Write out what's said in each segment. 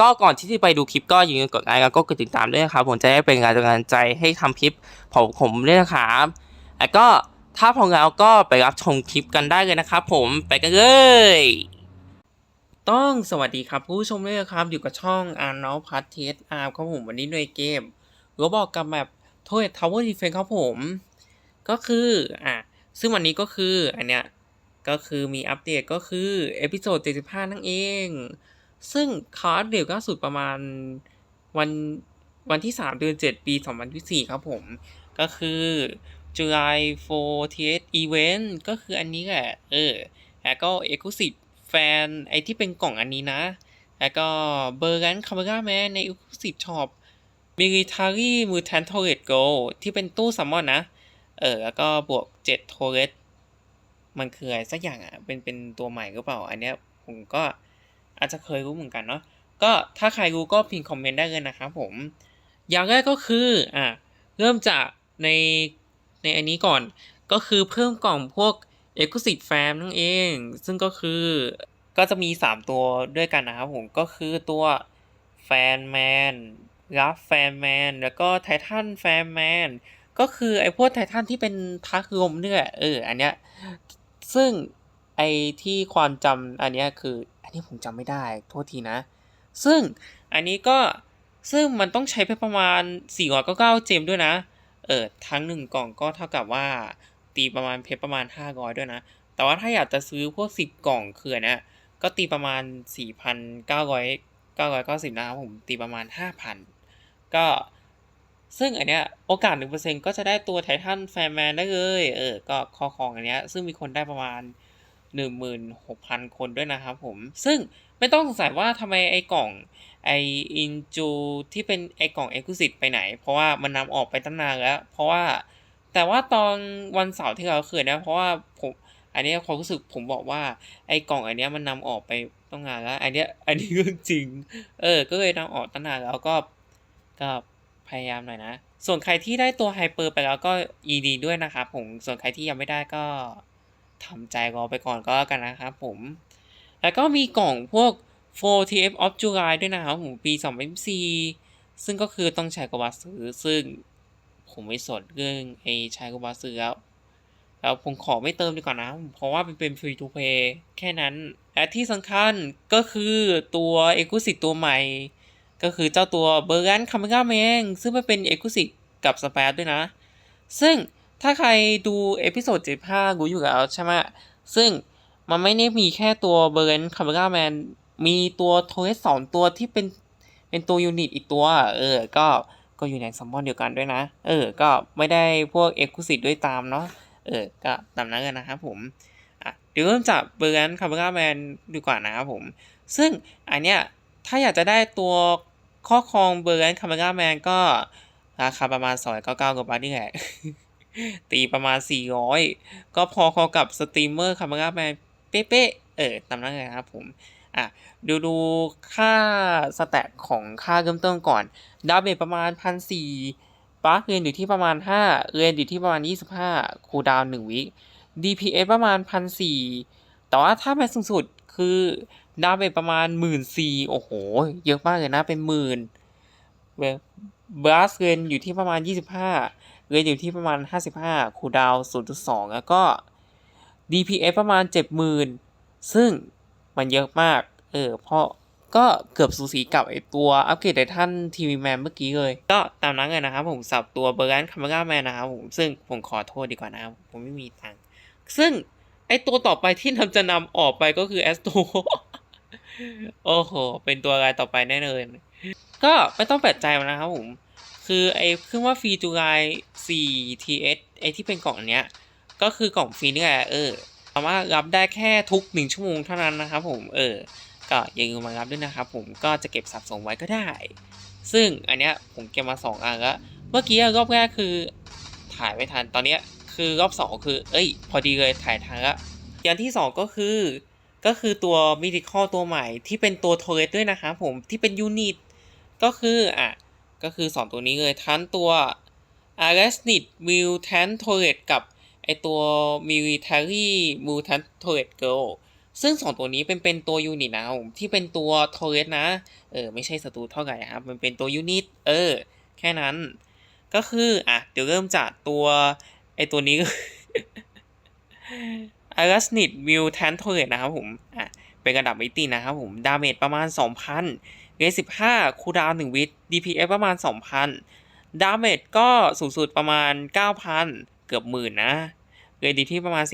ก็ก่อนที่จะไปดูคลิปก็อย่าลืมกดไลค์แล้วก็กดติดตามด้วยนะครับผมจะได้เป็นกำลังใจให้ทำคลิปของผมด้วยนะครับแล้วก็ถ้าพร้อมแล้วก็ไปรับชมคลิปกันได้เลยนะครับผมไปกันเลย ต้องสวัสดีครับผู้ชมด้วยนะครับ อยู่กับช่องอาร์นอพัทเทสอาร์ครับผมวันนี้ในเกมรบอกกับแบบโทเ t ทาวเวอร์ดีเฟนครับผม ก็คืออะซึ่งวันนี้ก็คืออันเนี้ยก็คือมีอัปเดตก็คือเอพิโซด75 นั่นเอง ซึ่งเขาอัปเดตล่าสุดประมาณวันวันที่ 3 เดือน 7 ปี 2024 ครับผม ก็คือ July 4th Event ก็คืออันนี้แหละ เออ แล้วก็ Exclusive Fan ไอที่เป็นกล่องอันนี้นะ แล้วก็เบอร์แ a นคา m e ราแมนใน Exclusive Shop Military Mutant Turret Go ที่เป็นตู้ซัมมอนนะ เออ แล้วก็บวก 7 Turret มันคืออะไรสักอย่างอะ เป็นเป็นตัวใหม่หรือเปล่า อันเนี้ยผมก็ อาจจะเคยรู้เหมือนกันเนาะก็ถ้าใครรู้ก็พิมพ์คอมเมนต์ได้เลยนะครับผมอย่างแรกก็คืออะเริ่มจากในในอันนี้ก่อนก็คือเพิ่มกล่องพวก Exclusive Fan นั่นเอง ซึ่งก็คือก็จะมี 3 ตัวด้วยกันนะครับผมก็คือตัวแฟนแมนรับแฟนแมนแล้วก็ไททันแฟนแมนก็คือไอ้พวกไททันที่เป็นทักลมเนี่ยเอออันเนี้ยซึ่ง ไอ้ที่ความจำอันนี้คือ อันนี้ผมจำไม่ได้โทษทีนะ ซึ่งอันนี้ก็ซึ่งมันต้องใช้ไปประมาณ 499 เจมด้วยนะ เออทั้งหนึ่งกล่องก็เท่ากับว่า ตีประมาณเพชรประมาณ 500 ด้วยนะ แต่ว่าถ้าอยากจะซื้อพวก 10 กล่องคือนเนี้ยก็ตีประมาณ 4,900 990 นะครับผมตีประมาณ 5,000 ก็ซึ่งอันเนี้ยโอกาส 1%ก็จะได้ตัวไททันแฟนแมนได้เลย เออ ก็คอของอันเนี้ยซึ่งมีคนได้ประมาณ 16,000 คนด้วยนะครับผม ซึ่งไม่ต้องสงสัยว่าทำไมไอ้กล่องไออินจูที่เป็นไอ้กล่องเอ็กซ์คลูซีฟไปไหน เพราะว่ามันนำออกไปตั้งนานแล้ว เพราะว่าแต่ว่าตอนวันเสาร์ที่เราเคยนะ เพราะว่าผมอันนี้ความรู้สึกผมบอกว่าไอ้กล่องอันนี้มันนำออกไปตั้งนานแล้ว อันนี้อันนี้เรื่องจริง เออ ก็เลยนำออกตั้งนานแล้วก็ก็พยายามหน่อยนะ ส่วนใครที่ได้ตัวไฮเปอร์ไปแล้วก็ยินดีด้วยนะครับผมส่วนใครที่ยังไม่ได้ก็ ทำใจรอไปก่อนก็แล้วกันนะครับผม แล้วก็มีกล่องพวก 4TF of July ด้วยนะครับผมปี 2024 ซึ่งก็คือต้องใช้กบาซื้อซึ่งผมไม่สนเรื่องไอ้ใช้กบาซื้อแล้วแล้วผมขอไม่เติมดีกว่านะ เพราะว่ามันเป็น free to play แค่นั้น และที่สำคัญก็คือตัว Exclusive ตัวใหม่ ก็คือเจ้าตัวเบอร์ a นคา m e ราแมงซึ่งมันเป็น Exclusive กับสเปซด้วยนะ ซึ่ง ถ้าใครดูเอพิโซด75รู้อยู่แล้วใช่ไหมซึ่งมันไม่ได้มีแค่ตัวเบร์ a นคา m e ราแมนมีตัวโทเอสสองตัวที่เป็นเป็นตัวยูนิตอีกตัว เออ ก็ก็อยู่ในซัมมอนเดียวกันด้วยนะ เออ ก็ไม่ได้พวกเอ็กซ์คลูซีฟด้วยตามเนาะเออ ก็ตามนั้นกันนะครับผมอะเดี๋ยวเริ่มจากเบอร์นคาร์บอนแมนดีกว่านะครับผม ซึ่งอันเนี้ยถ้าอยากจะได้ตัวข้อครองเบอร์นคาร์บอนแมนก็ราคาประมาณ299กว่าบาทนี่แหละ ตีประมาณ 400 ก็พอเขากับสตรีมเมอร์คาร์บอนแมนเป๊ะๆเออตามนั้นเลยครับผมอะดูดูค่าสแตทของค่าเริ่มต้นก่อน ดาเมจประมาณพันสี่ปาร์คเรียนอยู่ที่ประมาณห้าเรียนอยู่ที่ประมาณยี่สิบห้าคูลดาวน์หนึ่งวิ DPS ประมาณพันสี่แต่ว่าถ้าแม็กสูงสุดคือดาเมจประมาณหมื่นสี่โอ้โห เยอะมากเลยนะ เป็นหมื่นเบลัสเรียนอยู่ที่ประมาณยี่สิบห้า เรียอยู่ที่ประมาณห้าสิบห้าคูดาวน์ศูนย์จุดสองแล้วก็ DPS ประมาณเจ็ดหมื่นซึ่งมันเยอะมาก เออ เพราะก็เกือบสูสีกับไอตัวอัปเกรดไททันทีวีแมนเมื่อกี้เลย ก็ตามนั้นเลยนะครับผมสับตัวเบอร์แกนคาเมราแมนนะครับผม ซึ่งผมขอโทษดีกว่านะครับ ผมไม่มีตังค์ซึ่งไอตัวต่อไปที่นำจะนำออกไปก็คือแอสโตโอ้โห เป็นตัวอะไรต่อไปแน่เลย ก็ไม่ต้องแปลกใจนะครับผม คือไอ้ขึ้นว่าฟรีจูไล 4ts ไอ้ที่เป็นกล่องเนี้ย ก็คือกล่องฟรีนี่แหละเออสามารถรับได้แค่ทุกหนึ่งชั่วโมงเท่านั้นนะครับผมเออ ก็อย่าลืมมารับด้วยนะครับผมก็จะเก็บสะสมไว้ก็ได้ ซึ่งอันเนี้ยผมเก็บมาสองอันแล้ว เมื่อกี้รอบแรกคือถ่ายไม่ทันตอนเนี้ยคือรอบสองคือ เอ้ย พอดีเลยถ่ายทันแล้วอย่างที่สองก็คือ ก็คือตัวมิติคอตัวใหม่ที่เป็นตัวโทเรตด้วยนะครับผมที่เป็นยูนิตก็คืออะ ก็คือสองตัวนี้เลยทั้งตัว a r a s n i d Mutant Turret กับไอตัว Military Mutant Turret Girl ซึ่งสองตัวนี้เป็นเป็นตัวยูนิตนะผมที่เป็นตัว Turret นะ เออ ไม่ใช่ศัตรูเท่าไหร่ครับ มันเป็นตัวยูนิต เออ แค่นั้น ก็คือ อะ เดี๋ยวเริ่มจากตัวไอตัวนี้ a r a s n i d Mutant Turret นะครับผม อะ เป็นระดับมิตินะครับผม ดาเมจประมาณ 2,000 เรท15คูดาวหน์1วิต DPS ประมาณ 2,000 ดาเมจก็สูงสุดประมาณ 9,000 เกือบหมื่นนะเรทดีที่ประมาณ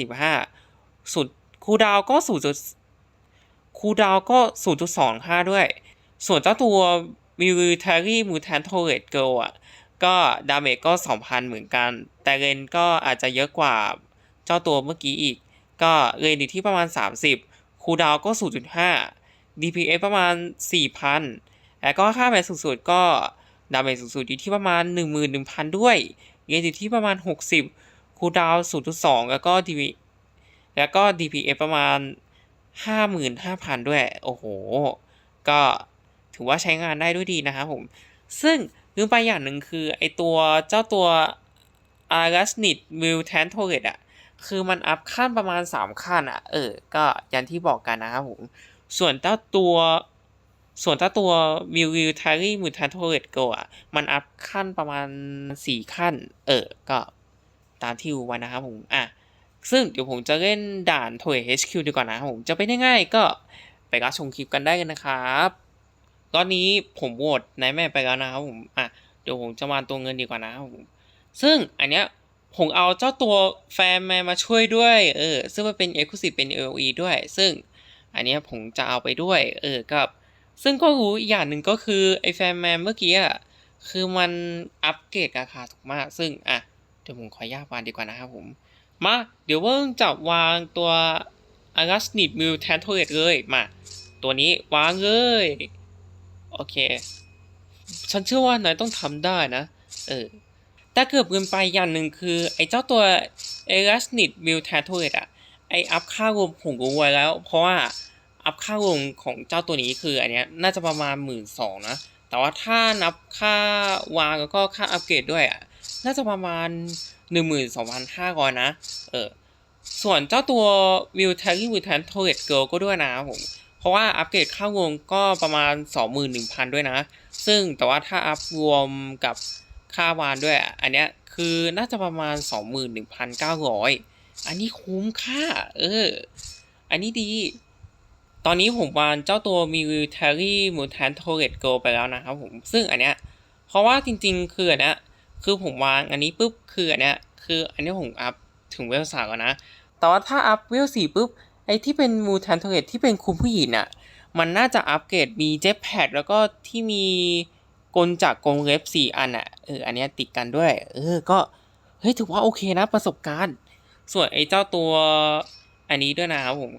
45สุดคูดาวก็สูงสุดคูดาวน์ก็ 0.25 ด้วย ส่วนเจ้าตัว Military Mutant Turret Girl อะ ก็ดาเมจก็ 2,000 เหมือนกัน แต่เรนก็อาจจะเยอะกว่าเจ้าตัวเมื่อกี้อีก ก็เรนอยู่ที่ประมาณ 30 คูดาวก็ 0.5 DPS ประมาณ 4,000 แล้วก็ค่าแมทสูงสุดก็ดาเมจสูงสุดอยู่ที่ประมาณ 11,000 ด้วยเรนอยู่ที่ประมาณ 60คูลดาวน์0.2 แล้วก็ DP แล้วก็ DPS ประมาณ 55,000 ด้วย โอ้โห ก็ถือว่าใช้งานได้ด้วยดีนะครับผม ซึ่งลืมไปอย่างหนึ่งคือ ไอตัวเจ้าตัว a r a s n i d Mutant Turret อะคือมันอัพขั้นประมาณ 3 ขั้นอะเออ ก็อย่างที่บอกกันนะครับผม ส่วนเจ้าตัวส่วนเจ้าตัว Military Mutant Turret Go อะมันอัพขั้นประมาณ 4 ขั้น เออ ก็ตามที่รู้ไว้นะครับผม อะ ซึ่งเดี๋ยวผมจะเล่นด่าน Turret HQ ดีกว่านะครับผม จะเป็นยังไงก็ไปรับชมคลิปกันได้กันนะครับตอนนี้ผมโหวตนายแม่ไปแล้วนะครับผม อะ เดี๋ยวผมจะมาตัวเงินดีกว่านะครับผม ซึ่งอันเนี้ยผมเอาเจ้าตัวแฟนแมนมาช่วยด้วย เออ ซึ่งมันเป็น Exclusive เป็น LE ด้วย ซึ่ง อันนี้ผมจะเอาไปด้วย เออกับ ซึ่งก็รู้อีกอย่างหนึ่งก็คือไอแฟนแมนเมื่อกี้อะคือมันอัปเกรดราคาถูกมาก ซึ่งอะเดี๋ยวผมขออนุญาตวางดีกว่านะครับผม มาเดี๋ยวเริ่มจับวางตัว a r a s n i d Mutant Turret เลยมา ตัวนี้วางเลย โอเค ฉันเชื่อว่านายต้องทำได้นะ เออแต่เกือบเกินไปอย่างหนึ่งคือ ไอ้เจ้าตัว e l a s n i t m u t a t o r e อะ ไออัพค่ารวมผมรู้ไว้แล้ว เพราะว่าอัพค่ารวมของเจ้าตัวนี้คืออันเนี้ยน่าจะประมาณหมื่นสองนะ แต่ว่าถ้านับค่าวางแล้วก็ค่าอัปเกรดด้วยอะน่าจะประมาณหนึ่งหมื่นสองพันห้าร้อยนะ เออ ส่วนเจ้าตัว Military Mutant Turret Girl ก็ด้วยนะผม เพราะว่าอัปเกรดค่ารวมก็ประมาณ 21,000 ด้วยนะ ซึ่งแต่ว่าถ้าอัพรวมกับค่าวานด้วย อันเนี้ยคือน่าจะประมาณ 21,900 อันนี้คุ้มค่า เออ อันนี้ดี ตอนนี้ผมวานเจ้าตัว Military Mutant Turret Girl ไปแล้วนะครับผม ซึ่งอันเนี้ย เพราะว่าจริงๆ คืออันเนี้ย คือผมวางอันนี้ปุ๊บ คืออันเนี้ย คืออันนี้ผมอัพถึงเวลสามแล้วนะ แต่ว่าถ้าอัพเวลสี่ปุ๊บ ไอ้ที่เป็น Mutant Turret ที่เป็นคุณผู้หญิงอะ มันน่าจะอัปเกรดมีเจ็ตแพดแล้วก็ที่มีกลจากกงเล็บสี่อันอะ เออ อันเนี้ยติดกันด้วย เออ ก็ เฮ้ย ถือว่าโอเคนะประสบการณ์ ส่วนไอ้เจ้าตัวอันนี้ด้วยนะครับผม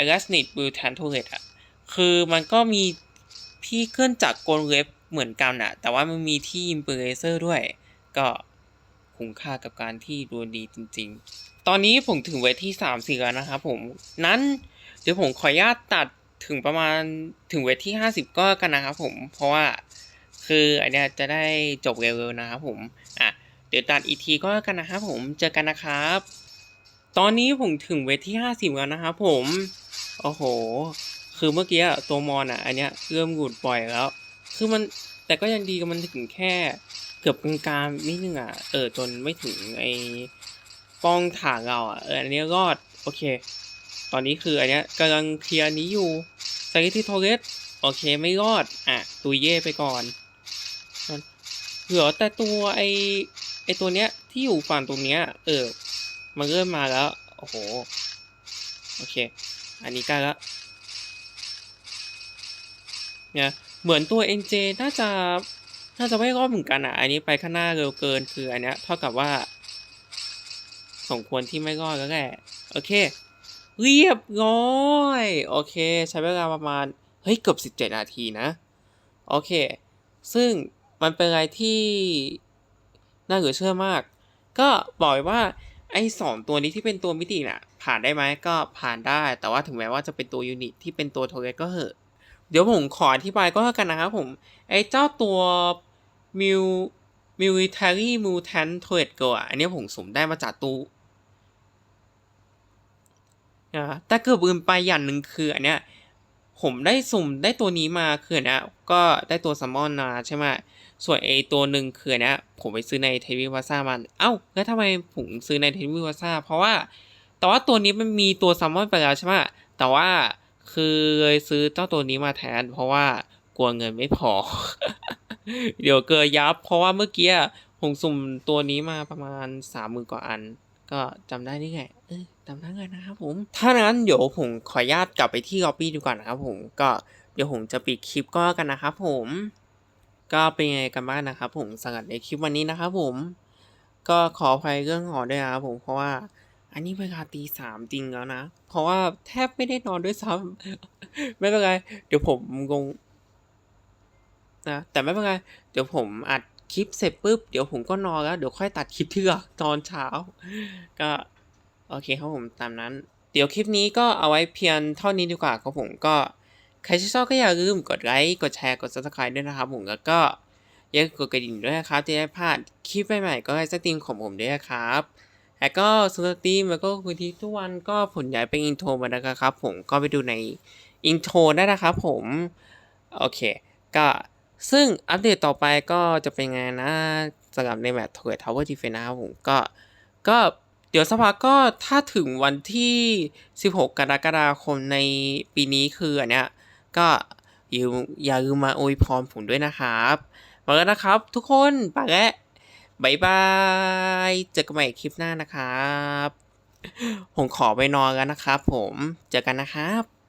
a r a s n i d Mutant Turret อะ คือมันก็มีที่เคลื่อนจากกลเล็บเหมือนกันอะแต่ว่ามันมีที่ Impressor ด้วย ก็คุ้มค่ากับการที่ดูดีจริง ๆ ตอนนี้ผมถึงเวทที่3 4แล้วนะครับผม นั้นเดี๋ยวผมขออนุญาตตัดถึงประมาณถึงเวทที่ 50 ก็กันนะครับผม เพราะว่าคืออันเนี้ยจะได้จบเร็วๆนะครับผม อะ เดี๋ยวตัดอีกทีก็กันนะครับผม เจอกันนะครับ ตอนนี้ผมถึงเวทที่50แล้วนะครับผม โอ้โห คือเมื่อกี้ตัวมอนอะ อันเนี้ยเริ่มหลุดปล่อยแล้ว คือมันแต่ก็ยังดีกับมันถึงแค่เกือบกลางๆนิดนึงอะ เออจนไม่ถึงไอ้ป้องถางเราอะ เอออันนี้รอด โอเค ตอนนี้คืออันเนี้ยกำลังเคลียร์นี้อยู่ไซที่โทเรสโอเคไม่รอด อะตุยเย่ไปก่อนเหลือแต่ตัวไอไอตัวเนี้ยที่อยู่ฝั่งตรงเนี้ย เออ มันเริ่มมาแล้ว โอ้โห โอเค อันนี้ใกล้แล้วเนี่ยเหมือนตัว NJ น่าจะ น่าจะไม่รอดเหมือนกันอะ อันนี้ไปข้างหน้าเร็วเกิน คืออันเนี้ยเท่ากับว่า สมควรที่ไม่รอดแล้วแหละ โอเค เรียบร้อย โอเค ใช้เวลาประมาณ เฮ้ย เกือบ 17 นาทีนะ โอเค ซึ่งมันเป็นอะไรที่น่าเหลือเชื่อมาก ก็บอกว่า ไอ้สองตัวนี้ที่เป็นตัวมิติน่ะ ผ่านได้ไหมก็ผ่านได้ แต่ว่าถึงแม้ว่าจะเป็นตัวยูนิตที่เป็นตัวโทเรสก็เหอะเดี๋ยวผมขออธิบายก็แล้วกันนะครับผม ไอ้เจ้าตัวมิว military mutant turret girl อะอันนี้ผมสุ่มได้มาจากตู้นะแต่เกือบลืมไปอย่างหนึ่งคืออันเนี้ย ผมได้สุ่มได้ตัวนี้มาคือนเนี้ยก็ได้ตัวซัมมอนมาใช่ไหมส่วนไอตัวหนึ่งคือนเนี้ยผมไปซื้อในเทวิวาซ่ามัน เอ้าแล้วทำไมผมซื้อในเทวิวาซ่าเพราะว่า แต่ว่าตัวนี้มันมีตัวซัมมอนไปแล้วใช่ไหมแต่ว่าคือเลยซื้อเจ้าตัวนี้มาแทน เพราะว่ากลัวเงินไม่พอ เดี๋ยวเกิดยับ เพราะว่าเมื่อกี้ผมสุ่มตัวนี้มาประมาณสามหมื่นกว่าอัน ก็จำได้นี่ไงเออ จำได้เลยนะครับผม ถ้างั้นเดี๋ยวผมขออนุญาตกลับไปที่ล็อบบี้ดีกว่านนะครับผมก็เดี๋ยวผมจะปิดคลิปก็แล้วกันนะครับผม ก็เป็นไงกันบ้างนะครับผมสำหรับในคลิปวันนี้นะครับผม ก็ขออภัยเรื่องหอด้วยนะครับผมเพราะว่าอันนี้เวลาตีสามจริงแล้วนะ เพราะว่าแทบไม่ได้นอนด้วยซ้ำ ไม่เป็นไร เดี๋ยวผมงงนะ แต่ไม่เป็นไร เดี๋ยวผมอัดคลิปเสร็จปุ๊บ เดี๋ยวผมก็นอนแล้ว เดี๋ยวค่อยตัดคลิปที่เหลือตอนเช้า ก็ โอเคครับผมตามนั้น เดี๋ยวคลิปนี้ก็เอาไว้เพียงเท่านี้ดีกว่าครับผมก็ใครที่ชอบก็อย่าลืมกดไลค์กดแชร์กด subscribe ด้วยนะครับผมแล้วก็อย่าลืมกดกระดิ่งด้วยนะครับจะได้พลาดคลิปใหม่ๆก็ให้สตรีมของผมด้วยนะครับแล้วก็สตรีมแล้วก็คุยที่ทุกวันก็ผลย้ายเป็นอินโทรมาแล้วครับผมก็ไปดูในอินโทรได้นะครับผมโอเค ก็ซึ่งอัปเดตต่อไปก็จะเป็นไงนะสำหรับในแมตช์เทอร์ทาวเวอร์ดีเฟนนะครับผมก็ก็ เดี๋ยวสภาก็ถ้าถึงวันที่ 16 กรกฎาคมในปีนี้คืออันเนี้ยก็อย่าอย่าลืมมาอวยพรผมด้วยนะครับมาแล้วนะครับ ทุกคนปแล้วบายบาย เจอกันใหม่คลิปหน้านะครับ ผมขอไปนอนแล้วนะครับผม เจอกันนะครับ